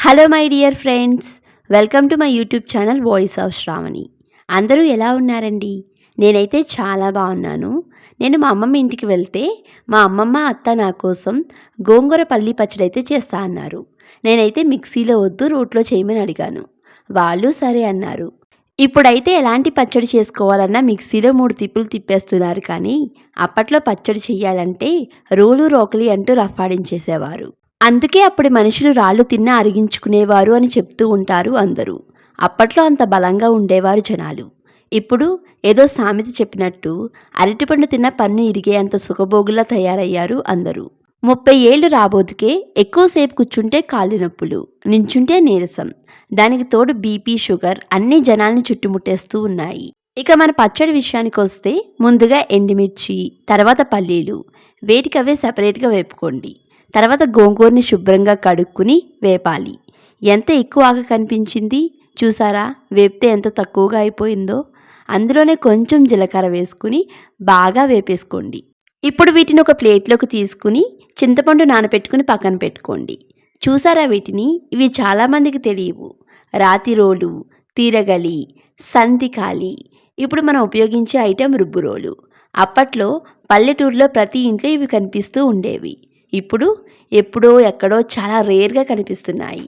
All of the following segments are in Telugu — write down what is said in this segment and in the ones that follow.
Hello my dear friends welcome to my YouTube channel voice of Sravani అందరూ ఎలా ఉన్నారండి? నేనైతే చాలా బాగున్నాను. నేను మా అమ్మమ్మ ఇంటికి వెళ్తే మా అమ్మమ్మ అత్త నా కోసం గోంగూర పల్లి పచ్చడి అయితే చేస్తా అన్నారు. నేనైతే మిక్సీలో వద్దు రోట్లో చేయమని అడిగాను. వాళ్ళు సరే అన్నారు. ఇప్పుడైతే ఎలాంటి పచ్చడి చేసుకోవాలన్నా మిక్సీలో మూడు తిప్పులు తిప్పేస్తున్నారు కానీ అప్పట్లో పచ్చడి చెయ్యాలంటే రోలు రోకలి అంటూ రఫాడించేసేవారు అందుకే అప్పటి మనుషులు రాళ్ళు తిన్న అరిగించుకునేవారు అని చెప్తూ ఉంటారు అందరూ. అప్పట్లో అంత బలంగా ఉండేవారు జనాలు. ఇప్పుడు ఏదో సామెత చెప్పినట్టు అరటిపండు తిన్న పన్ను ఇరిగే అంత సుఖభోగులా తయారయ్యారు అందరూ. ముప్పై ఏళ్ళు రాబోతుకే ఎక్కువసేపు కూర్చుంటే కాళ్ళు నొప్పులు నించుంటే నీరసం. దానికి తోడు బీపీ షుగర్ అన్ని జనాల్ని చుట్టుముట్టేస్తూ ఉన్నాయి. ఇక మన పచ్చడి విషయానికి వస్తే ముందుగా ఎండుమిర్చి తర్వాత పల్లీలు. వేటికవే సపరేట్గా వేపుకోండి. తర్వాత గోంగూరని శుభ్రంగా కడుక్కుని వేపాలి. ఎంత ఎక్కువ కనిపించింది? చూసారా? వేపితే ఎంత తక్కువగా అయిపోయిందో? అందులోనే కొంచెం జీలకర్ర వేసుకుని బాగా వేపేసుకోండి. ఇప్పుడు వీటిని ఒక ప్లేట్లోకి తీసుకుని చింతపండు నానబెట్టుకుని పక్కన పెట్టుకోండి. చూసారా వీటిని? ఇవి చాలామందికి తెలియవు. రాతి రోలు తీరగలి సంతికాలి ఇప్పుడు మనం ఉపయోగించే ఐటెం రుబ్బురోలు. అప్పట్లో పల్లెటూరులో ప్రతి ఇంట్లో ఇవి కనిపిస్తూ ఉండేవి. ఇప్పుడు ఎప్పుడో ఎక్కడో చాలా రేర్గా కనిపిస్తున్నాయి.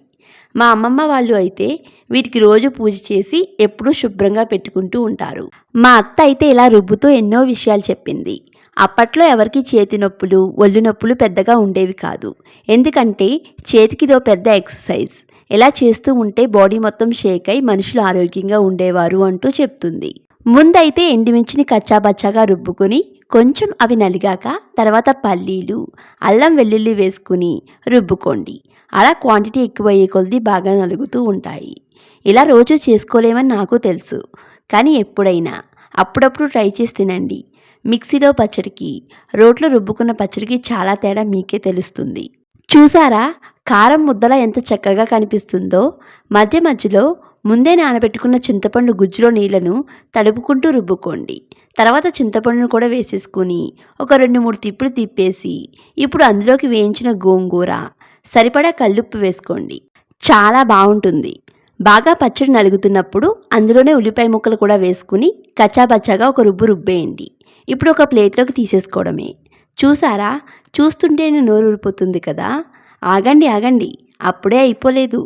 మా అమ్మమ్మ వాళ్ళు అయితే వీటికి రోజు పూజ చేసి ఎప్పుడూ శుభ్రంగా పెట్టుకుంటూ ఉంటారు. మా అత్త అయితే ఇలా రుబ్బుతూ ఎన్నో విషయాలు చెప్పింది. అప్పట్లో ఎవరికి చేతి నొప్పులు ఒళ్ళు నొప్పులు పెద్దగా ఉండేవి కాదు. ఎందుకంటే చేతికిదో పెద్ద ఎక్సర్సైజ్. ఇలా చేస్తూ ఉంటే బాడీ మొత్తం షేక్ అయి మనుషులు ఆరోగ్యంగా ఉండేవారు అంటూ చెప్తుంది. ముందైతే ఎండుమిర్చిని కచ్చాబచ్చాగా రుబ్బుకొని కొంచెం అవి నలిగాక తర్వాత పల్లీలు అల్లం వెల్లుల్లి వేసుకుని రుబ్బుకోండి. అలా క్వాంటిటీ ఎక్కువయ్యే కొలది బాగా నలుగుతూ ఉంటాయి. ఇలా రోజు చేసుకోలేమని నాకు తెలుసు. కానీ ఎప్పుడైనా అప్పుడప్పుడు ట్రై చేసి తినండి. మిక్సీలో పచ్చడికి రోట్లో రుబ్బుకున్న పచ్చడికి చాలా తేడా మీకే తెలుస్తుంది. చూసారా? కారం ముద్దలా ఎంత చక్కగా కనిపిస్తుందో? మధ్య మధ్యలో ముందే నానబెట్టుకున్న చింతపండు గుజ్జులో నీళ్ళను తడుపుకుంటూ రుబ్బుకోండి. తర్వాత చింతపండును కూడా వేసేసుకుని ఒక రెండు మూడు తిప్పులు తిప్పేసి ఇప్పుడు అందులోకి వేయించిన గోంగూర సరిపడా కల్లుప్పు వేసుకోండి. చాలా బాగుంటుంది. బాగా పచ్చడి నలుగుతున్నప్పుడు అందులోనే ఉల్లిపాయ ముక్కలు కూడా వేసుకుని కచ్చాబచ్చాగా ఒక రుబ్బు రుబ్బేయండి. ఇప్పుడు ఒక ప్లేట్లోకి తీసేసుకోవడమే. చూసారా? చూస్తుంటేనే నోరు ఊరిపోతుంది కదా? ఆగండి ఆగండి. అప్పుడే అయిపోలేదు.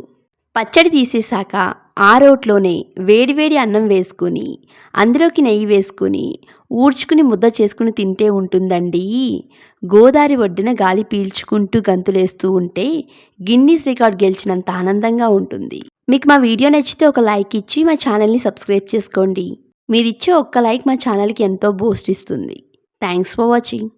పచ్చడి తీసేశాక ఆ రోట్లోనే వేడివేడి అన్నం వేసుకుని అందులోకి నెయ్యి వేసుకుని ఊడ్చుకుని ముద్ద చేసుకుని తింటే ఉంటుందండి. గోదావరి ఒడ్డున గాలి పీల్చుకుంటూ గంతులేస్తూ ఉంటే గిన్నీస్ రికార్డ్ గెలిచినంత ఆనందంగా ఉంటుంది. మీకు మా వీడియో నచ్చితే ఒక లైక్ ఇచ్చి మా ఛానల్ని సబ్స్క్రైబ్ చేసుకోండి. మీరిచ్చే ఒక్క లైక్ మా ఛానల్కి ఎంతో బూస్ట్ ఇస్తుంది. Thanks for watching.